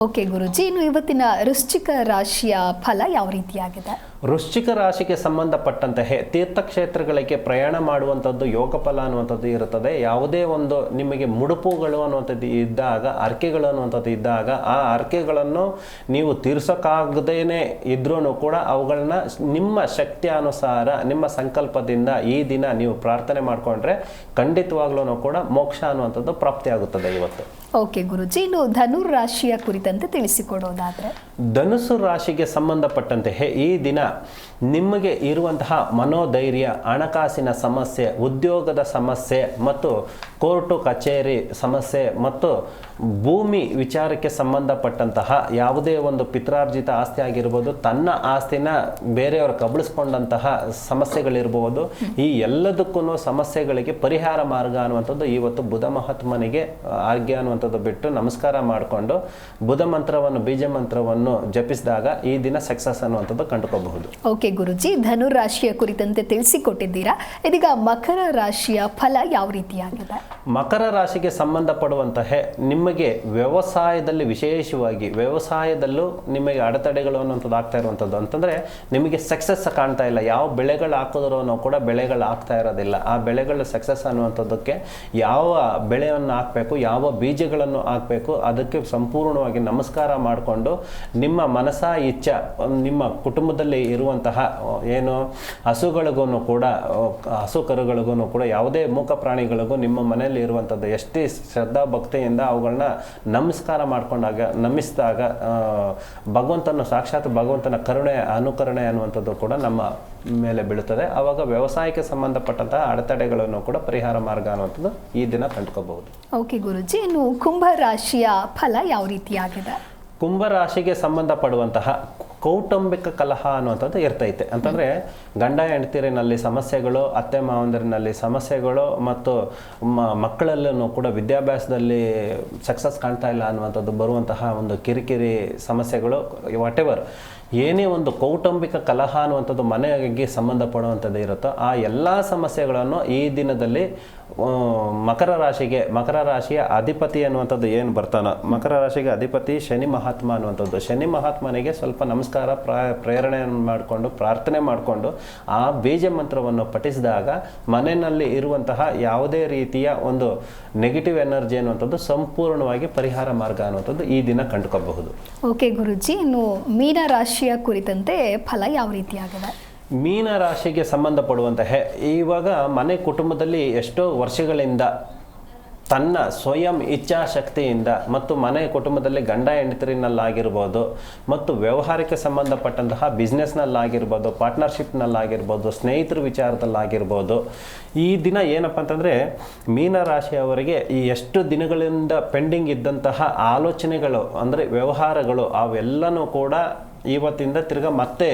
Okay ಗುರುಜಿ ಇನ್ನು ಇವತ್ತಿನ ವೃಶ್ಚಿಕ ರಾಶಿಯ ಫಲ ಯಾವ ರೀತಿಯಾಗಿದೆ? ವೃಶ್ಚಿಕ ರಾಶಿಗೆ ಸಂಬಂಧಪಟ್ಟಂತೆ ಹೆ- ತೀರ್ಥಕ್ಷೇತ್ರಗಳಿಗೆ ಪ್ರಯಾಣ ಮಾಡುವಂಥದ್ದು ಯೋಗಫಲ ಅನ್ನುವಂಥದ್ದು ಇರುತ್ತದೆ. ಯಾವುದೇ ಒಂದು ನಿಮಗೆ ಮುಡುಪುಗಳು ಅನ್ನುವಂಥದ್ದು ಇದ್ದಾಗ ಅರ್ಕೆಗಳು ಅನ್ನುವಂಥದ್ದು ಇದ್ದಾಗ ಆ ಅರ್ಕೆಗಳನ್ನು ನೀವು ತೀರ್ಸೋಕ್ಕಾಗದೇನೆ ಇದ್ರೂ ಕೂಡ ಅವುಗಳನ್ನ ನಿಮ್ಮ ಶಕ್ತಿಯಾನುಸಾರ ನಿಮ್ಮ ಸಂಕಲ್ಪದಿಂದ ಈ ದಿನ ನೀವು ಪ್ರಾರ್ಥನೆ ಮಾಡಿಕೊಂಡ್ರೆ ಖಂಡಿತವಾಗ್ಲೂ ಕೂಡ ಮೋಕ್ಷ ಅನ್ನುವಂಥದ್ದು ಪ್ರಾಪ್ತಿಯಾಗುತ್ತದೆ ಇವತ್ತು. ಓಕೆ ಗುರುಜಿ ಇನ್ನು ಧನುರ್ ರಾಶಿಯ ಕುರಿತಂತೆ ತಿಳಿಸಿಕೊಡೋದಾದ್ರೆ? ಧನುಸು ರಾಶಿಗೆ ಸಂಬಂಧಪಟ್ಟಂತೆ ಈ ದಿನ ನಿಮಗೆ ಇರುವಂತಹ ಮನೋಧೈರ್ಯ, ಹಣಕಾಸಿನ ಸಮಸ್ಯೆ, ಉದ್ಯೋಗದ ಸಮಸ್ಯೆ ಮತ್ತು ಕೋರ್ಟು ಕಚೇರಿ ಸಮಸ್ಯೆ ಮತ್ತು ಭೂಮಿ ವಿಚಾರಕ್ಕೆ ಸಂಬಂಧಪಟ್ಟಂತಹ ಯಾವುದೇ ಒಂದು ಪಿತ್ರಾರ್ಜಿತ ಆಸ್ತಿ ಆಗಿರ್ಬೋದು, ತನ್ನ ಆಸ್ತಿನ ಬೇರೆಯವರು ಕಬಳಿಸ್ಕೊಂಡಂತಹ ಸಮಸ್ಯೆಗಳಿರ್ಬೋದು, ಈ ಎಲ್ಲದಕ್ಕೂ ಸಮಸ್ಯೆಗಳಿಗೆ ಪರಿಹಾರ ಮಾರ್ಗ ಅನ್ನುವಂಥದ್ದು ಇವತ್ತು ಬುಧ ಮಹಾತ್ಮನಿಗೆ ಆರ್ಗ್ಯ ಅನ್ನುವಂಥದ್ದು ಬಿಟ್ಟು ನಮಸ್ಕಾರ ಮಾಡಿಕೊಂಡು ಬುಧ ಮಂತ್ರವನ್ನು, ಬೀಜ ಮಂತ್ರವನ್ನು ಜಪಿಸಿದಾಗ ಈ ದಿನ ಸಕ್ಸಸ್ ಅನ್ನುವಂಥದ್ದು ಕಂಡುಕೋಬಹುದು. ಓಕೆ ಗುರುಜಿ ಧನು ರಾಶಿಯ ಕುರಿತಂತೆ ತಿಳಿಸಿಕೊಟ್ಟಿದ್ದೀರಾ? ಇದೀಗ ಮಕರ ರಾಶಿಯ ಫಲ ಯಾವ ರೀತಿಯಾಗಿದೆ? ಮಕರ ರಾಶಿಗೆ ಸಂಬಂಧಪಡುವಂತಹ ನಿಮಗೆ ವ್ಯವಸಾಯದಲ್ಲಿ ವಿಶೇಷವಾಗಿ ವ್ಯವಸಾಯದಲ್ಲೂ ನಿಮಗೆ ಅಡೆತಡೆಗಳು ಅನ್ನೋಂಥದ್ದು ಆಗ್ತಾ ಇರುವಂಥದ್ದು. ಅಂತಂದರೆ ನಿಮಗೆ ಸಕ್ಸಸ್ ಕಾಣ್ತಾ ಇಲ್ಲ. ಯಾವ ಬೆಳೆಗಳು ಹಾಕಿದ್ರೂ ಕೂಡ ಬೆಳೆಗಳು ಆಗ್ತಾ ಇರೋದಿಲ್ಲ. ಆ ಬೆಳೆಗಳು ಸಕ್ಸಸ್ ಅನ್ನುವಂಥದ್ದಕ್ಕೆ ಯಾವ ಬೆಳೆಯನ್ನು ಹಾಕಬೇಕು ಯಾವ ಬೀಜಗಳನ್ನು ಹಾಕಬೇಕು ಅದಕ್ಕೆ ಸಂಪೂರ್ಣವಾಗಿ ನಮಸ್ಕಾರ ಮಾಡಿಕೊಂಡು ನಿಮ್ಮ ಮನಸ್ಸ ಇಚ್ಛ ನಿಮ್ಮ ಕುಟುಂಬದಲ್ಲಿ ಇರುವಂತಹ ಏನು ಹಸುಗಳಿಗೂ ಕೂಡ ಹಸು ಕರುಗಳಿಗೂ ಕೂಡ ಯಾವುದೇ ಮೂಕ ಪ್ರಾಣಿಗಳಿಗೂ ನಿಮ್ಮ ಮನೆಯಲ್ಲಿ ಇರುವಂಥದ್ದು ಎಷ್ಟೇ ಶ್ರದ್ಧಾ ಭಕ್ತಿಯಿಂದ ಅವುಗಳನ್ನ ನಮಸ್ಕಾರ ಮಾಡ್ಕೊಂಡಾಗ ನಮಿಸಿದಾಗ ಭಗವಂತನ ಸಾಕ್ಷಾತ್ ಭಗವಂತನ ಕರುಣೆ ಅನುಕರಣೆ ಅನ್ನುವಂಥದ್ದು ಕೂಡ ನಮ್ಮ ಮೇಲೆ ಬೀಳುತ್ತದೆ. ಆವಾಗ ವ್ಯವಸಾಯಕ್ಕೆ ಸಂಬಂಧಪಟ್ಟಂತಹ ಅಡೆತಡೆಗಳನ್ನು ಕೂಡ ಪರಿಹಾರ ಮಾರ್ಗ ಅನ್ನುವಂಥದ್ದು ಈ ದಿನ ಕಂಡುಕೋಬಹುದು ಓಕೆ ಗುರುಜಿ ಇನ್ನು ಕುಂಭ ರಾಶಿಯ ಫಲ ಯಾವ ರೀತಿಯಾಗಿದೆ? ಕುಂಭರಾಶಿಗೆ ಸಂಬಂಧಪಡುವಂತಹ ಕೌಟುಂಬಿಕ ಕಲಹ ಅನ್ನುವಂಥದ್ದು ಇರ್ತೈತೆ ಅಂತಂದರೆ ಗಂಡ ಹೆಂಡತಿರಿನಲ್ಲಿ ಸಮಸ್ಯೆಗಳು, ಅತ್ತೆ ಮಾವಂದಿರಿನಲ್ಲಿ ಸಮಸ್ಯೆಗಳು ಮತ್ತು ಮಕ್ಕಳಲ್ಲೂ ಕೂಡ ವಿದ್ಯಾಭ್ಯಾಸದಲ್ಲಿ ಸಕ್ಸಸ್ ಕಾಣ್ತಾ ಇಲ್ಲ ಅನ್ನುವಂಥದ್ದು ಬರುವಂತಹ ಒಂದು ಕಿರಿಕಿರಿ ಸಮಸ್ಯೆಗಳು ವಾಟ್ ಎವರ್ ಏನೇ ಒಂದು ಕೌಟುಂಬಿಕ ಕಲಹ ಅನ್ನುವಂಥದ್ದು ಮನೆಗೆ ಸಂಬಂಧಪಡುವಂಥದ್ದು ಇರುತ್ತೋ ಆ ಎಲ್ಲ ಸಮಸ್ಯೆಗಳನ್ನು ಈ ದಿನದಲ್ಲಿ ಮಕರ ರಾಶಿಗೆ, ಮಕರ ರಾಶಿಯ ಅಧಿಪತಿ ಅನ್ನುವಂಥದ್ದು ಏನು ಬರ್ತಾನ? ಮಕರ ರಾಶಿಗೆ ಅಧಿಪತಿ, ಶನಿ ಮಹಾತ್ಮ ಅನ್ನುವಂಥದ್ದು. ಶನಿ ಮಹಾತ್ಮನಿಗೆ ಸ್ವಲ್ಪ ನಮಸ್ಕಾರ, ಪ್ರ, ಪ್ರೇರಣೆಯನ್ನು ಮಾಡಿಕೊಂಡು, ಪ್ರಾರ್ಥನೆ ಮಾಡಿಕೊಂಡು, ಆ ಬೀಜ ಮಂತ್ರವನ್ನು ಪಠಿಸಿದಾಗ ಮನೆಯಲ್ಲಿ ಇರುವಂತಹ ಯಾವುದೇ ರೀತಿಯ ಒಂದು ನೆಗೆಟಿವ್ ಎನರ್ಜಿ ಅನ್ನುವಂಥದ್ದು ಸಂಪೂರ್ಣವಾಗಿ ಪರಿಹಾರ ಮಾರ್ಗ ಅನ್ನುವಂಥದ್ದು ಈ ದಿನ ಕಂಡುಕೋಬಹುದು ಓಕೆ ಗುರುಜಿ, ಇನ್ನು ಮೀನ ರಾಶಿಯ ಕುರಿತಂತೆ ಫಲ ಯಾವ ರೀತಿಯಾಗಿದೆ? ಮೀನ ರಾಶಿಗೆ ಸಂಬಂಧಪಡುವಂತಹ ಇವಾಗ ಮನೆ ಕುಟುಂಬದಲ್ಲಿ ಎಷ್ಟೋ ವರ್ಷಗಳಿಂದ ತನ್ನ ಸ್ವಯಂ ಇಚ್ಛಾಶಕ್ತಿಯಿಂದ ಮತ್ತು ಮನೆ ಕುಟುಂಬದಲ್ಲಿ ಗಂಡ ಹೆಂಡತಿನಲ್ಲಾಗಿರ್ಬೋದು ಮತ್ತು ವ್ಯವಹಾರಕ್ಕೆ ಸಂಬಂಧಪಟ್ಟಂತಹ ಬಿಸ್ನೆಸ್ನಲ್ಲಾಗಿರ್ಬೋದು ಪಾರ್ಟ್ನರ್ಶಿಪ್ನಲ್ಲಾಗಿರ್ಬೋದು ಸ್ನೇಹಿತರ ವಿಚಾರದಲ್ಲಾಗಿರ್ಬೋದು, ಈ ದಿನ ಏನಪ್ಪ ಅಂತಂದರೆ ಮೀನರಾಶಿಯವರಿಗೆ ಈ ಎಷ್ಟು ದಿನಗಳಿಂದ ಪೆಂಡಿಂಗ್ ಇದ್ದಂತಹ ಆಲೋಚನೆಗಳು, ಅಂದರೆ ವ್ಯವಹಾರಗಳು, ಅವೆಲ್ಲನೂ ಕೂಡ ಇವತ್ತಿಂದ ತಿರ್ಗ ಮತ್ತೆ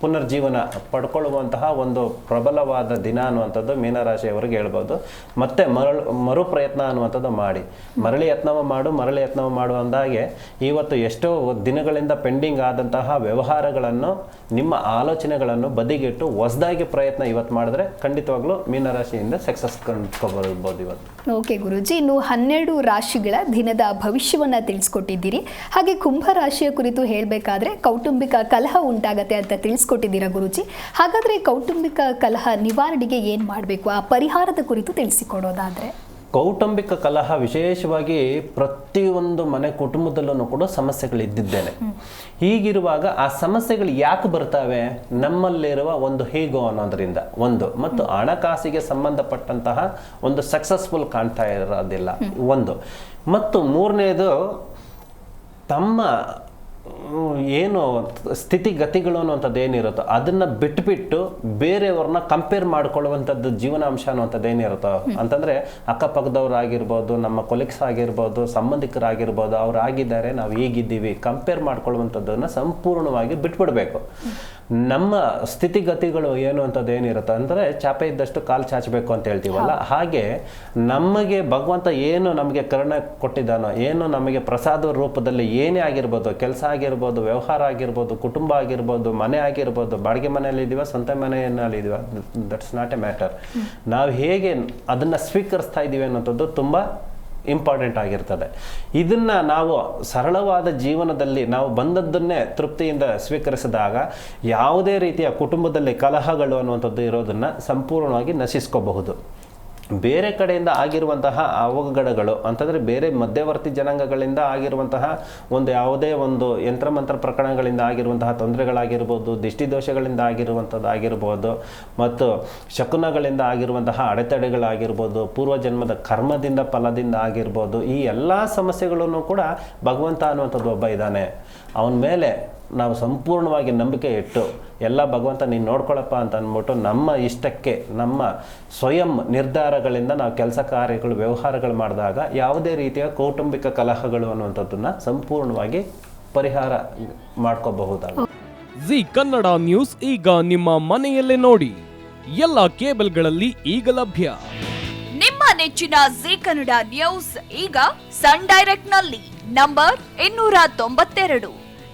ಪುನರ್ಜೀವನ ಪಡ್ಕೊಳ್ಳುವಂತಹ ಒಂದು ಪ್ರಬಲವಾದ ದಿನ ಅನ್ನುವಂಥದ್ದು ಮೀನರಾಶಿಯವರಿಗೆ ಹೇಳ್ಬೋದು. ಮತ್ತೆ ಮರಳು ಮರು ಪ್ರಯತ್ನ ಅನ್ನುವಂಥದ್ದು ಮಾಡಿ. ಮರಳಿ ಯತ್ನವ ಮಾಡು, ಮರಳಿ ಯತ್ನವ ಮಾಡು ಅಂದಾಗೆ ಇವತ್ತು ಎಷ್ಟೋ ದಿನಗಳಿಂದ ಪೆಂಡಿಂಗ್ ಆದಂತಹ ವ್ಯವಹಾರಗಳನ್ನು, ನಿಮ್ಮ ಆಲೋಚನೆಗಳನ್ನು ಬದಿಗಿಟ್ಟು ಹೊಸದಾಗಿ ಪ್ರಯತ್ನ ಇವತ್ತು ಮಾಡಿದ್ರೆ ಖಂಡಿತವಾಗ್ಲೂ ಮೀನರಾಶಿಯಿಂದ ಸಕ್ಸಸ್ ಕಂಡ್ಕೊಬರ್ಬೋದು ಇವತ್ತು. ಓಕೆ ಗುರುಜಿ, ಇನ್ನು ಹನ್ನೆರಡು ರಾಶಿಗಳ ದಿನದ ಭವಿಷ್ಯವನ್ನ ತಿಳಿಸ್ಕೊಟ್ಟಿದ್ದೀರಿ. ಹಾಗೆ ಕುಂಭ ರಾಶಿಯ ಕುರಿತು ಹೇಳಬೇಕಾದ್ರೆ ಕೌಟುಂಬಿಕ ಕಲಹ ಉಂಟಾಗತ್ತೆ ಅಂತ ತಿಳಿಸ್ಕೊಟ್ಟಿದ್ದೀರಾ ಗುರುಜಿ? ಹಾಗಾದ್ರೆ ಕೌಟುಂಬಿಕ ಕಲಹ ನಿವಾರಣೆಗೆ ಏನು ಮಾಡಬೇಕು? ಆ ಪರಿಹಾರದ ಕುರಿತು ತಿಳಿಸಿಕೊಡೋದಾದರೆ. ಕೌಟುಂಬಿಕ ಕಲಹ ವಿಶೇಷವಾಗಿ ಪ್ರತಿಯೊಂದು ಮನೆ ಕುಟುಂಬದಲ್ಲೂ ಕೂಡ ಸಮಸ್ಯೆಗಳು ಇದ್ದಿದ್ದೇನೆ. ಹೀಗಿರುವಾಗ ಆ ಸಮಸ್ಯೆಗಳು ಯಾಕೆ ಬರ್ತವೆ? ನಮ್ಮಲ್ಲಿರುವ ಒಂದು ಹೀಗೋ ಅನ್ನೋದ್ರಿಂದ. ಒಂದು ಮತ್ತು ಹಣಕಾಸಿಗೆ ಸಂಬಂಧಪಟ್ಟಂತಹ ಒಂದು ಸಕ್ಸಸ್ಫುಲ್ ಕಾಣ್ತಾ ಇರೋದಿಲ್ಲ. ಒಂದು ಮತ್ತು ಮೂರನೇದು ತಮ್ಮ ಏನು ಸ್ಥಿತಿಗತಿಗಳು ಅನ್ನುವಂಥದ್ದು ಏನಿರುತ್ತೋ ಅದನ್ನು ಬಿಟ್ಬಿಟ್ಟು ಬೇರೆಯವ್ರನ್ನ ಕಂಪೇರ್ ಮಾಡ್ಕೊಳ್ಳುವಂಥದ್ದು ಜೀವನಾಂಶ ಅನ್ನುವಂಥದ್ದು ಏನಿರುತ್ತೋ. ಅಂತಂದರೆ ಅಕ್ಕಪಕ್ಕದವ್ರು ಆಗಿರ್ಬೋದು ನಮ್ಮ ಕೊಲೀಗ್ಸ್ ಆಗಿರ್ಬೋದು ಸಂಬಂಧಿಕರಾಗಿರ್ಬೋದು ಅವ್ರು ಆಗಿದ್ದಾರೆ ನಾವು ಹೀಗಿದ್ದೀವಿ ಕಂಪೇರ್ ಮಾಡ್ಕೊಳ್ಳುವಂಥದ್ದನ್ನು ಸಂಪೂರ್ಣವಾಗಿ ಬಿಟ್ಬಿಡ್ಬೇಕು. ನಮ್ಮ ಸ್ಥಿತಿಗತಿಗಳು ಏನು ಅಂತದ್ದು ಏನಿರುತ್ತೆ ಅಂದರೆ ಚಾಪೆ ಇದ್ದಷ್ಟು ಕಾಲು ಚಾಚಬೇಕು ಅಂತ ಹೇಳ್ತೀವಲ್ಲ ಹಾಗೆ ನಮಗೆ ಭಗವಂತ ಏನು ನಮಗೆ ಕರುಣೆ ಕೊಟ್ಟಿದ್ದಾನೋ ಏನು ನಮಗೆ ಪ್ರಸಾದ ರೂಪದಲ್ಲಿ ಏನೇ ಆಗಿರ್ಬೋದು ಕೆಲಸ ಆಗಿರ್ಬೋದು ವ್ಯವಹಾರ ಆಗಿರ್ಬೋದು, ಕುಟುಂಬ ಆಗಿರ್ಬೋದು, ಮನೆ ಆಗಿರ್ಬೋದು, ಬಾಡಿಗೆ ಮನೆಯಲ್ಲಿ ಇದೀವ, ಸ್ವಂತ ಮನೆಯಲ್ಲಿ ಇದೀವ ದಟ್ಸ್ ನಾಟ್ ಎ ಮ್ಯಾಟರ್ ನಾವು ಹೇಗೆ ಅದನ್ನು ಸ್ವೀಕರಿಸ್ತಾ ಇದ್ದೀವಿ ಅನ್ನೋಂಥದ್ದು ತುಂಬ ಇಂಪಾರ್ಟೆಂಟ್ ಆಗಿರ್ತದೆ. ಇದನ್ನ ನಾವು ಸರಳವಾದ ಜೀವನದಲ್ಲಿ ನಾವು ಬಂದದ್ದನ್ನೇ ತೃಪ್ತಿಯಿಂದ ಸ್ವೀಕರಿಸಿದಾಗ ಯಾವುದೇ ರೀತಿಯ ಕುಟುಂಬದಲ್ಲಿ ಕಲಹಗಳು ಅನ್ನುವಂಥದ್ದು ಇರೋದನ್ನ ಸಂಪೂರ್ಣವಾಗಿ ನಶಿಸ್ಕೋಬಹುದು. ಬೇರೆ ಕಡೆಯಿಂದ ಆಗಿರುವಂತಹ ಅವಘಡಗಳು ಅಂತಂದರೆ ಬೇರೆ ಮಧ್ಯವರ್ತಿ ಜನಾಂಗಗಳಿಂದ ಆಗಿರುವಂತಹ ಒಂದು ಯಾವುದೇ ಒಂದು ಯಂತ್ರಮಂತ್ರ ಪ್ರಕರಣಗಳಿಂದ ಆಗಿರುವಂತಹ ತೊಂದರೆಗಳಾಗಿರ್ಬೋದು, ದಿಷ್ಟಿದೋಷಗಳಿಂದ ಆಗಿರುವಂಥದ್ದು ಆಗಿರ್ಬೋದು, ಮತ್ತು ಶಕುನಗಳಿಂದ ಆಗಿರುವಂತಹ ಅಡೆತಡೆಗಳಾಗಿರ್ಬೋದು, ಪೂರ್ವಜನ್ಮದ ಕರ್ಮದಿಂದ ಫಲದಿಂದ ಆಗಿರ್ಬೋದು, ಈ ಎಲ್ಲ ಸಮಸ್ಯೆಗಳನ್ನು ಕೂಡ ಭಗವಂತ ಅನ್ನುವಂಥದ್ದು ಒಬ್ಬ ಇದ್ದಾನೆ. ಅವನ ಮೇಲೆ ನಾವು ಸಂಪೂರ್ಣವಾಗಿ ನಂಬಿಕೆ ಇಟ್ಟು ಎಲ್ಲ ಭಗವಂತ ನೀನು ನೋಡ್ಕೊಳಪ್ಪ ಅಂತ ಅಂದ್ಬಿಟ್ಟು ನಮ್ಮ ಇಷ್ಟಕ್ಕೆ ನಮ್ಮ ಸ್ವಯಂ ನಿರ್ಧಾರಗಳಿಂದ ನಾವು ಕೆಲಸ ಕಾರ್ಯಗಳು ವ್ಯವಹಾರಗಳು ಮಾಡಿದಾಗ ಯಾವುದೇ ರೀತಿಯ ಕೌಟುಂಬಿಕ ಕಲಹಗಳು ಅನ್ನುವಂಥದ್ದನ್ನು ಸಂಪೂರ್ಣವಾಗಿ ಪರಿಹಾರ ಮಾಡ್ಕೋಬಹುದಾಗುತ್ತೆ ಜಿ ಕನ್ನಡ ನ್ಯೂಸ್ ಈಗ ನಿಮ್ಮ ಮನೆಯಲ್ಲೇ ನೋಡಿ. ಎಲ್ಲ ಕೇಬಲ್ಗಳಲ್ಲಿ ಈಗ ಲಭ್ಯ. ನಿಮ್ಮ ನೆಚ್ಚಿನ ಜಿ ಕನ್ನಡ ನ್ಯೂಸ್ ಈಗ ಸನ್ ಡೈರೆಕ್ಟ್ನಲ್ಲಿ ನಂಬರ್ ಇನ್ನೂರ ತೊಂಬತ್ತೆರಡು.